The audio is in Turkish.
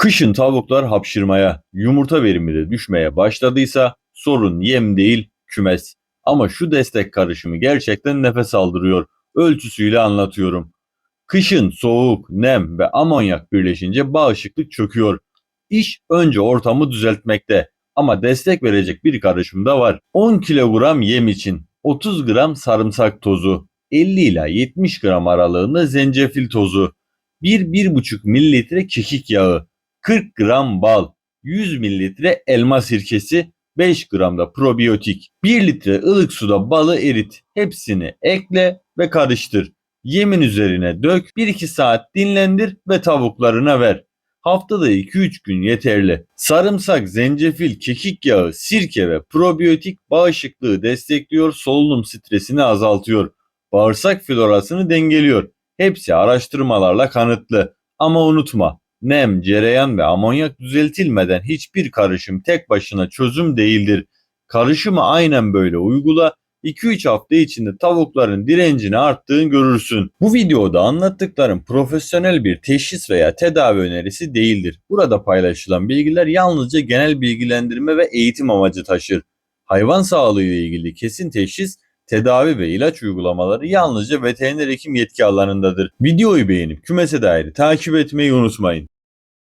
Kışın tavuklar hapşırmaya, yumurta verimi de düşmeye başladıysa sorun yem değil kümes. Ama şu destek karışımı gerçekten nefes aldırıyor. Ölçüsüyle anlatıyorum. Kışın soğuk, nem ve amonyak birleşince bağışıklık çöküyor. İş önce ortamı düzeltmekte ama destek verecek bir karışım da var. 10 kilogram yem için 30 gram sarımsak tozu, 50 ila 70 gram aralığında zencefil tozu, 1-1,5 mililitre kekik yağı, 40 gram bal, 100 mililitre elma sirkesi, 5 gram da probiyotik. 1 litre ılık suda balı erit. Hepsini ekle ve karıştır. Yemin üzerine dök, 1-2 saat dinlendir ve tavuklarına ver. Haftada 2-3 gün yeterli. Sarımsak, zencefil, kekik yağı, sirke ve probiyotik bağışıklığı destekliyor, solunum stresini azaltıyor. Bağırsak florasını dengeliyor. Hepsi araştırmalarla kanıtlı. Ama unutma, nem, cereyan ve amonyak düzeltilmeden hiçbir karışım tek başına çözüm değildir. Karışımı aynen böyle uygula, 2-3 hafta içinde tavukların direncini arttığını görürsün. Bu videoda anlattıklarım profesyonel bir teşhis veya tedavi önerisi değildir. Burada paylaşılan bilgiler yalnızca genel bilgilendirme ve eğitim amacı taşır. Hayvan sağlığı ile ilgili kesin teşhis, tedavi ve ilaç uygulamaları yalnızca veteriner hekim yetki alanındadır. Videoyu beğenip kümese dair takip etmeyi unutmayın.